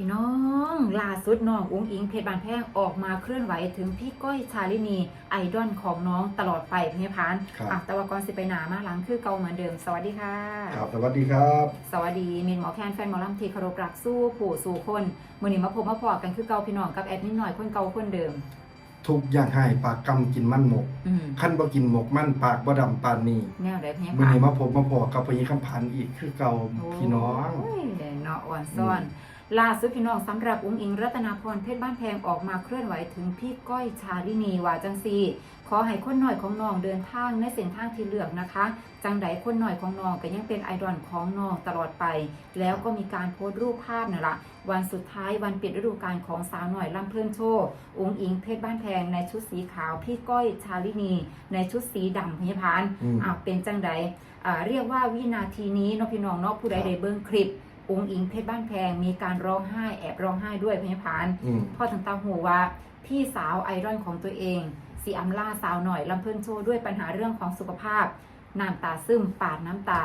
พี่น้องล่าสุดน้องอุ้งอิงเพชรบานแพงออกมาเคลื่อนไหวถึงพี่ก้อยชาลินีไอดอลของน้องตลอดไปพญพานครับอะแต่ว่าก่อนสิไปหนามาหลังคือเก่าเหมือนเดิม สวัสดีค่ะครับสวัสดีครับ สวัสดีมินหมอแคนแฟนหมอลำทีคารพรักสู้ผู้สู่คนมือนี้มาพบมาพอกันคือเก่าพี่น้องกับแอดมินหน่อยคนเก่าคนเดิม ทุกอย่างให้ปากกำกินมันหมกอืมขั้นบ่กินหมกมันปากบ่ดำปานนี้แนวใดพญมื้อพานนี้มาพบมาพอกับพญิคำพันธ์อีกคือเก่าพี่น้องโยเนาะอ่อนซ่อน ล่าสุดพี่น้องสำหรับอุ้งอิงรัตนาพรเพชรบ้านแพงออกมาเคลื่อนไหวถึงพี่ก้อยชาลินีว่าจังซีขอให้คนหน่อยของน้องเดินทางในเส้นทางที่เลือกนะคะ จังใดคนหน่อยของน้องก็ยังเป็นไอดอลของน้องตลอดไป แล้วก็มีการโพสต์รูปภาพนั่นละวันสุดท้ายวันปิดฤดูกาลของสาวหน่อยลำเพลินโชว์อุ้งอิงเพชรบ้านแพงในชุดสีขาวพี่ก้อยชาลินี ในชุดสีดำพยาพานอืมอ่าเป็นจังใดอ่าเรียกว่าวินาทีนี้เนาะพี่น้องเนาะผู้ใดได้เบิ่งคลิป องค์อิงเพชรบ้านแพง มีการร้องไห้แอบร้องไห้ด้วยพยาพานอืมพ่อต่างๆหูว่าพี่สาวไอดอลของตัวเองสีอัมล่าสาวหน่อยลำเพิ่นโชว์ด้วยปัญหาเรื่องของสุขภาพน้ำตาซึมปาดน้ำตา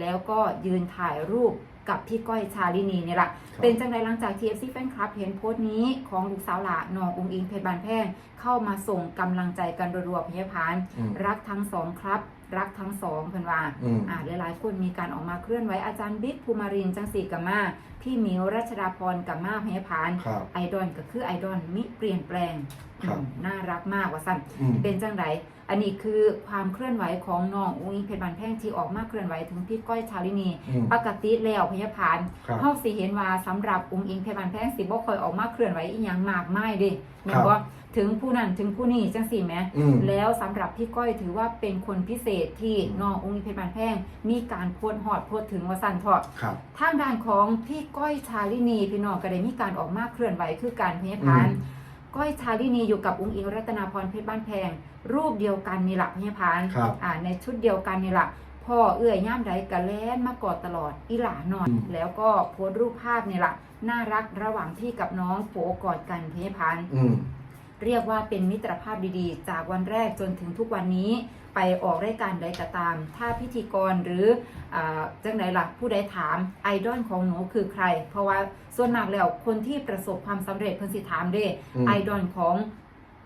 แล้วก็ยืนถ่ายรูปกับพี่ก้อยชาลินีเนี่ยแหละครับเป็นจังไรหลังจาก TFC แฟนคลับเห็นโพสต์นี้ของลูกสาวหลาน้ององค์อิงเพชรบานแพงเข้ามาส่งกำลังใจกันรัวๆพยาพานอืมรักทั้งสองครับรักทั้งสองเพิ่นว่าอืมอ่าหลายๆคนมีการออกมาเคลื่อนไหวอาจารย์บิ๊กภูมารินทร์จังสีกัมมาพี่หมิวรัชดาพรกัมมาพยาพานครับไอดอลก็คือไอดอลมิเปลี่ยนแปลงครับอืมน่ารักมากว่าสั่นอืมเป็นจังไรอันนี้คือความเคลื่อนไหวของน้องอุ้งอิงเพชรบานแพงที่ออกมาเคลื่อนไหวถึงพี่ก้อยชาลินีอืมปกติแล้วพยาพานครับเฮาสิเห็นว่าสำหรับอุ้งอิงเพชรบานแพงสิบ่ค่อยออกมาเคลื่อนไหวอีหยังมากมายเด้แม่นครับบ่ ถึงผู้นั้นถึงผู้นี้จังสี่แหมอืม แล้วสำหรับพี่ก้อยถือว่าเป็นคนพิเศษที่น้ององค์อิงเพชรบานแพงมีการโพดหอดโพดถึงว่าสั่นเถาะครับ ทางด้านของพี่ก้อยชาลินีพี่น้องก็ได้มีการออกมาเคลื่อนไหวคือการพยาพานอืม ก้อยชาลินีอยู่กับองค์อิงรัตนาพรเพชรบ้านแพง รูปเดียวกันนี่แหละพยาพานครับ อ่าในชุดเดียวกันนี่แหละพ่อเอื้อยย่ามใดกะแล่นมากอดตลอดอีหลาหน่อยอืม แล้วก็โพสต์รูปภาพนี่แหละน่ารักระหว่างที่กับน้องโผกอดกันพยาพาน อืม เรียกว่าเป็นมิตรภาพดีๆ จากวันแรกจนถึงทุกวันนี้ไปออกรายการใดก็ตาม ถ้าพิธีกรหรืออาจังใดล่ะผู้ใดถามไอดอลของหนูคือใคร เพราะว่าส่วนมากแล้วคนที่ประสบความสำเร็จเพิ่นสิถามเด้อืมไอดอลของ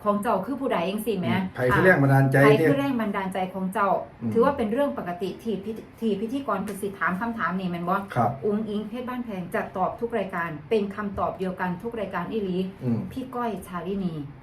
ของเจ้าคือผู้ใดเองสิแหม่ไผคือแรงบันดาลใจใครเนี่ยคือแรงบันดาลใจของเจ้าอืมถือว่าเป็นเรื่องปกติที่พิที่พิธีกรเพิ่นสิถามคำถามนี่แม่นบ่ครับอุ้งอิงเพชรบ้านแพงจะตอบทุกรายการ เป็นคำตอบเดียวกันทุกรายการอีหลีอืมพี่ก้อยชาลินีครับ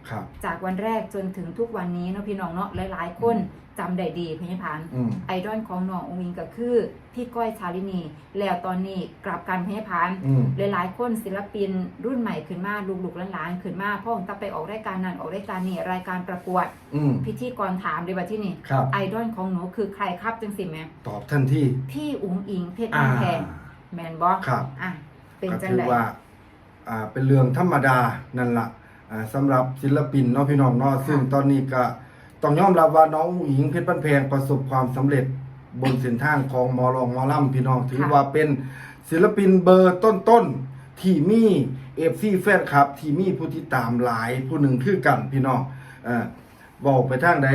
จากวันแรกจนถึงทุกวันนี้เนาะพี่น้องเนาะหลายๆคนจำได้ดีพญพานอืมไอดอลของน้ององค์อิงก็คือพี่ก้อยชาลินี แล้วตอนนี้กลับกันพญพานอืมหลายๆ คนศิลปินรุ่นใหม่ขึ้นมาลูกๆหลานๆขึ้นมาพ่อของตาไปออกรายการนั้นออกรายการนี้รายการประกวดอืมพิธีกรถามเลยว่าที่นี่ครับไอดอลของหนูคือใครครับจังสิแม่ตอบทันทีพี่อุ๋งอิงเพชรอ่าบ้านแพงแมนบอครับอะเป็นก็จังคือไดว่าอ่าเป็นเรื่องธรรมดานั่นละ อ่าสำหรับศิลปินเนาะพี่น้องเนาะซึ่งตอนนี้ก็ต้องยอมรับว่าน้องอุ๋งอิงเพชรบ้านแพงประสบความสำเร็จบนเส้นทางของหมอรองหมอล่ำพี่น้องถือว่าเป็นศิลปินเบอร์ต้นๆที่มีเอฟซีแฟนคลับ ที่มีผู้ติดตามหลายผู้หนึ่งคือกันพี่น้องเอ่อบอกไปทางใด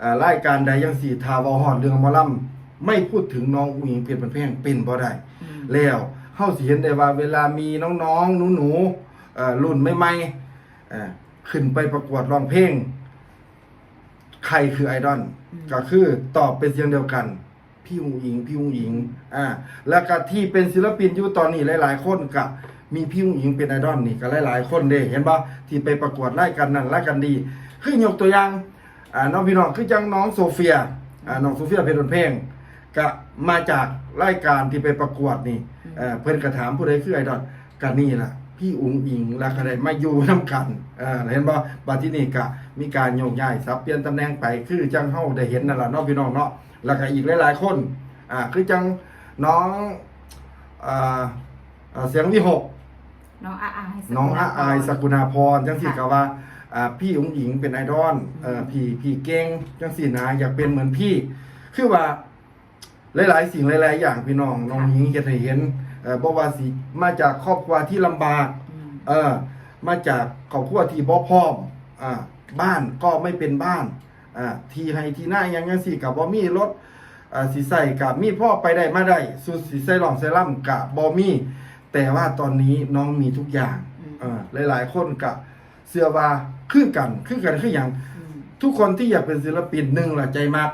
เอ่อรายการใดยังสีทาวาฮอดเรื่องหมอล่ำไม่พูดถึงน้องอุ๋งอิงเพชรบ้านแพงเป็นบ่ได้อืมแล้วเฮาสิเห็นได้ว่าเวลามีน้องๆหนูๆเอ่อรุ่นใหม่ๆเอ่อ ขึ้นไปประกวดร้องเพลง ใครคือไอดอลอืมก็คือตอบเป็นเสียงเดียวกัน พี่อุงอิง พี่อุงอิง อ่า แล้วก็ที่เป็นศิลปินอยู่ตอนนี้หลาย ๆ คนก็มีพี่อุงอิงเป็นไอดอลนี่ก็หลาย ๆ คนเด้เห็นบ่ที่ไปประกวดรายการนั้นรายการดี คือยกตัวอย่างอ่าน้องพี่น้องคือจังน้องโซเฟียอ่าน้องโซเฟียเพชรบุญเพลงก็มาจากรายการที่ไปประกวดนี่เอ่อเพิ่นก็ถามผู้ใดคือไอดอลก็นี่ล่ะ พี่อุ๋งอิงแล้วก็ได้มาอยู่นํกันเอ่าเห็นบ่บัดที่นี่ก็มีการโยกย้ายสับเปลี่ยนตำแหน่งไปคือจังเฮาได้เห็นนั่นล่ะเนาะพี่น้องเนาะแล้วก็อีกหลายๆคนอ่าคือจังน้องอ่าอ่าเสียงวิหกน้องอาอายน้องอาอายสกุลกุณาพรจังสี่ก็ว่าอ่าพี่อุ๋งอิงเป็นไอดอลเอ่อพี่พี่เก่งจังสี่นะอยากเป็นเหมือนพี่ คือว่าหลายๆ สิ่งหลาย ๆ อย่างพี่น้องน้องหญิงเฮ็ดให้เห็น เอ่อบ่ว่าสิมาจากครอบครัวที่ลำบากอืมเออ มาจากครอบครัวที่บ่พร้อมอ่าบ้านก็ไม่เป็นบ้านอ่าที่ให้ที่หน้ายังจังซี่ก็บ่มีรถอ่าสิใส่ก็มีพ่อไปได้มาได้สุดสิใส่หลองใส่ล่ํก็บ่มี แต่ว่าตอนนี้น้องมีทุกอย่างอืม เออหลาย ๆ คนกะเสื้อว่าคือกันคือกันคืออย่างอืมทุกคนที่อยากเป็นศิลปินหนึ่งละใจมาก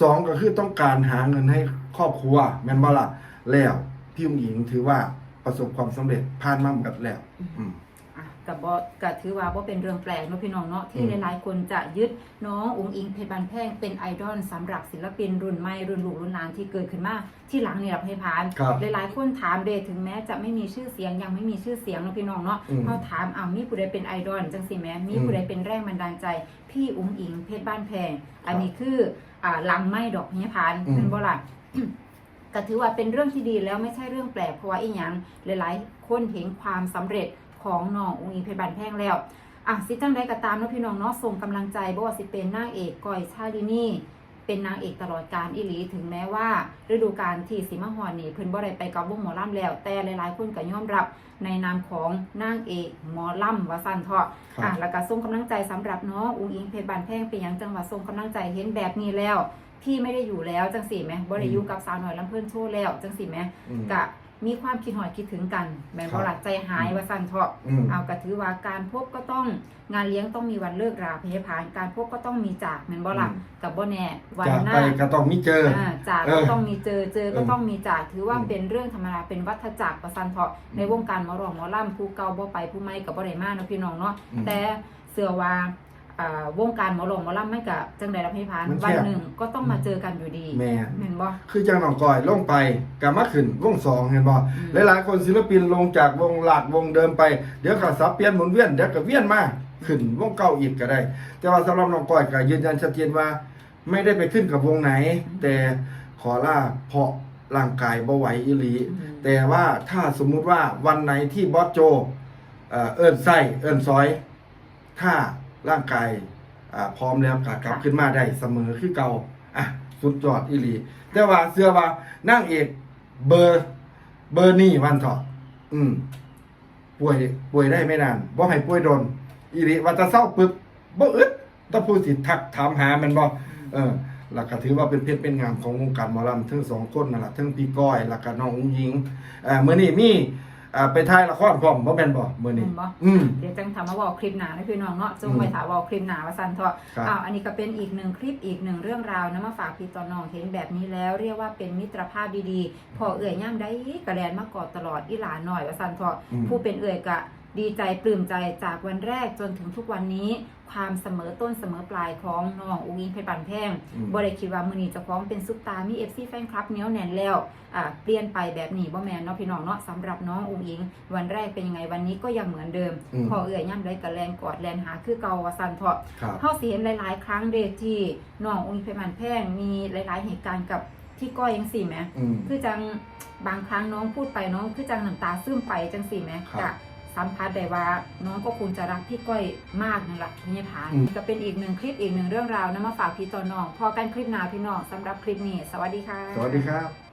สองก็คือต้องการหาเงินให้ครอบครัวแม่นบ่ล่ะแล้ว พี่อุ้งหญิงถือว่าประสบความสำเร็จผ่านมาหมดแล้ว อืม อะกับบก็ถือว่าบ่เป็นเรื่องแปลกเนาะพี่น้องเนาะที่อืม หลายๆคนจะยึดน้องอุ๋งอิงเพชรบันแพงเป็นไอดอลสำหรับศิลปินรุ่นใหม่รุ่นลูกรุ่นหลานที่เกิดขึ้นมาที่หลังนี่ล่ะพี่พาน ครับ หลายๆคนถามเดถึงแม้จะไม่มีชื่อเสียงยังไม่มีชื่อเสียงเนาะพี่น้องเนาะอืมเขาถามอ้าวมีผู้ใดเป็นไอดอลจังสิแม้มีอืมผู้ใดเป็นแรงบันดาลใจ พี่อุ๋งอิงเพชรบ้านแพง อันนี้คืออ่าลังไม่ดอกพี่พานอืม เป็นบ่ล่ะ ก็ถือว่าเป็นเรื่องที่ดีแล้วไม่ใช่เรื่องแปลกเพราะว่าอีหยังหลายๆ คนเห็นความสำเร็จของน้ององค์อิงเพชรบันแพงแล้วอะสิจังใดก็ตามเนาะพี่น้องเนาะส่งกำลังใจบ่ว่าสิเป็นนางเอกก้อยชาลินีเป็นนางเอกตลอดการอีหลีถึงแม้ว่า ฤดูกาลที่สิมาฮอนนี่เพิ่นบ่ได้ไปกับวงหมอลำแล้ว แต่หลายๆคนก็ยอมรับในนามของนางเอกหมอลำว่าซั่นเถาะครับอะแล้วก็ส่งกำลังใจสำหรับน้องอุ้งอิงเพชรบานแพงเป็นหยังจังหวัดส่งกำลังใจเห็นแบบนี้แล้ว พี่ไม่ได้อยู่แล้วจังสี่ไหมบ่ได้อยู่กับสาวหน่อยลำเพิ่นโชว์แล้วจังสี่ไหมอืมกะมีความคิดหอยคิดถึงกัน แม่นครับ่บล่ะใจหายว่าสั่นเถาะอืมเอาก็ถือว่าการพบก็ต้องงานเลี้ยงต้องมีวันเลิกราพยาพานการพบก็ต้องมีจากแม่นบ่ล่ะอืมกับบ่แน่วันจากหน้าไปก็ต้องมีเจออ่าจากเอก็อต้องมีเจอเจอก็เออต้องมีจากถือว่าอืมเป็นเรื่องธรรมดาเป็นวัฏจักรประสันเถาะในวงการหมอร้องหมอล่ำผู้เก่าบ่ไปผู้ใหม่ก็บ่ได้มาเนาะพี่น้องเนาะอืมแต่เสือว่า อ่าวงการหมอร้องหมอล่ำไม่กับจังใดรับให้พานมันแคบ วันหนึ่งก็ต้องมาเจอกันอยู่ดีแม่นเห็นบ่ คือจังหนองก่อยลงไปกามาขึ้นวงสองเห็นบ่อืมหลายๆคนศิลปินลงจากวงหลักวงเดิมไป เดี๋ยวก็สับเปลี่ยนหมุนเวียนเดี๋ยวก็เวียนมาขึ้นวงเก่าอีกก็ได้ แต่ว่าสำหรับน้องก้อยก็ยืนยันชัดเจนว่า ไม่ได้ไปขึ้นกับวงไหน แต่ขอลาเพราะร่างกายบ่ไหวอีหลีแต่ว่าถ้าสมมุติว่าวันไหนที่บอสโจเอ่อเอิ้นไส้เอิ้นซอย ถ้า ร่างกายอ่าพร้อมแล้วก็กลับขึ้นมาได้เสมอคือเก่าอะสุดยอดอีหลี แต่ว่าเสื้อว่านั่งเอกเบอร์เบอร์นี่วันเถอะอืม ป่วยป่วยได้ไม่นานบ่ให้ป่วยโดนอีหลีว่าจะเศร้าปึ๊บบ่อึดต้องพูดสิทักถามหาแมันบ่เออแล้วก็ถือว่าเป็นเพชรเป็นงามของวงการหมอลำทั้งสองคนนั่นแหละทั้งพี่ก้อยแล้วก็น้องอุ้งยิงอ่ามื้อนี้มี อ่าไปถ่ายละครพร้อมบ่แม่นบ่มื้อนี้เห็นบ่อืม เดี๋ยวจังทำมาบอกคลิปหนานะพี่น้องเนาะจงไปถามบอกคลิปหนาว่าสันเถาะครับ อ้าวอันนี้ก็เป็นอีกหนึ่งคลิปอีกหนึ่งเรื่องราวนะมาฝากพี่ต่อน้องเห็นแบบนี้แล้ว เรียกว่าเป็นมิตรภาพดีๆ พอเอื่อยย่ำได้กระแลนมากอดตลอดอีหลานหน่อยว่าสันเถาะอืม ผู้เป็นเอื่อยกะ ดีใจปลื้มใจจากวันแรกจนถึงทุกวันนี้ ความเสมอต้นเสมอปลายของน้องอุ้งอิงเพชรปันแพงอืมบ่ได้คิดว่ามื้อนี้เจะฟ้าของเป็นซุปตาร์มี FC แฟนคลับเหนียวแน่นแล้วอ่าเปลี่ยนไปแบบนี้บ่แม่นเนาะพี่น้องเนาะสำหรับน้องอุ้งอิง วันแรกเป็นยังไงวันนี้ก็ยังเหมือนเดิมอืม พอเอื่อยย่ำได้กับแลนกอดแลนหาคือเก่าว่าซั่นเถาะ ครับเฮาสิเห็นหลาย ๆ ครั้งเดะที่น้องอุ้งอิงเพชรปันแพงมีหลาย ๆ เหตุการณ์กับที่ก้อยจังซี่แหมอืม คือจังบางครั้งน้องพูดไปน้องคือจังน้ำตาซึมไปจังสี่ไหมครับ กะ สัมผัสได้ว่าน้องก็คงจะรักพี่ก้อยมากนั่นแหละพี่ผานอืมก็เป็นอีกหนึ่งคลิปอีกหนึ่งเรื่องราวนะมาฝากพี่ต่อน้องพอกันคลิปหน้าพี่น้องสำหรับคลิปนี้ สวัสดีค่ะ สวัสดีครับ